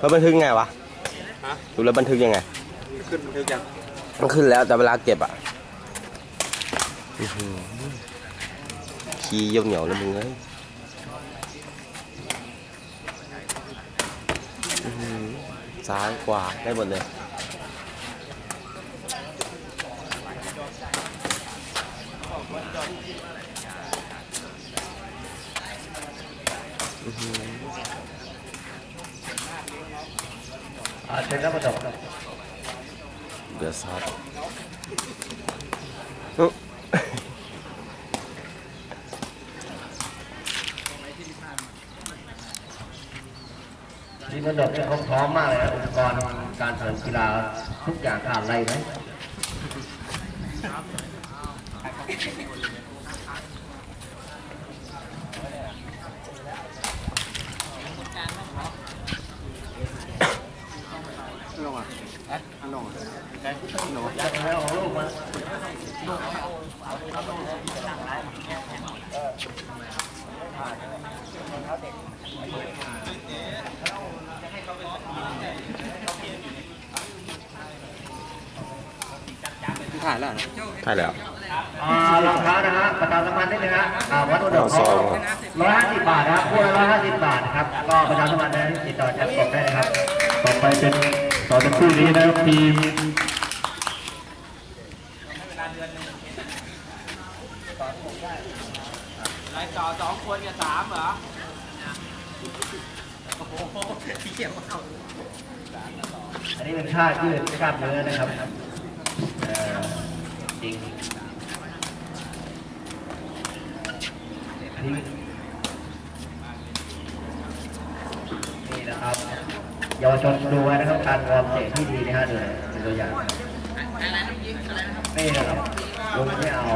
รถบันทึกไงวะฮะดูรถบันทึกยังไง ขึ้นบันทึกยังมันขึ้นแล้วแต่เวลาเก็บอะขี้เยี่ยวเหนียวเลยมึงเอ้ยซ้ายขวาได้หมดเลย อาเชิญรับประจบครับเดือดซอสอื้อทีมประจบเนี่ยเขาพร้อมมากเลยนะอุปกรณ์การแข่งกีฬาทุกอย่างขาดอะไรไหม ลงอะลงอะลง ยัดแล้วของลูกมา ถ่ายแล้วนะใช่แล้วอ่ารองเท้านะฮะประชาสัมพันธ์นิดนึงฮะอ่าวัตถุดิบเอาซองร้อยห้าสิบบาทนะครับคู่ละร้อยห้าสิบบาทนะครับ ก็ประชาสัมพันธ์นะติดต่อแชทกบได้นะครับ ต่อไปเป็นต่ อเป็นคู่นี้นะครับทีมรายต่อสองคนกับสามเหรออันนี้เป็นท่ายืดกล้ามเนื้อนะครับจริงนี่นี่นะครับ เยาวชนดูไว้นะครับการวอร์มเตะที่ดีนะฮะดูเป็นตัวอย่างนี่นะครับลุงไม่เอา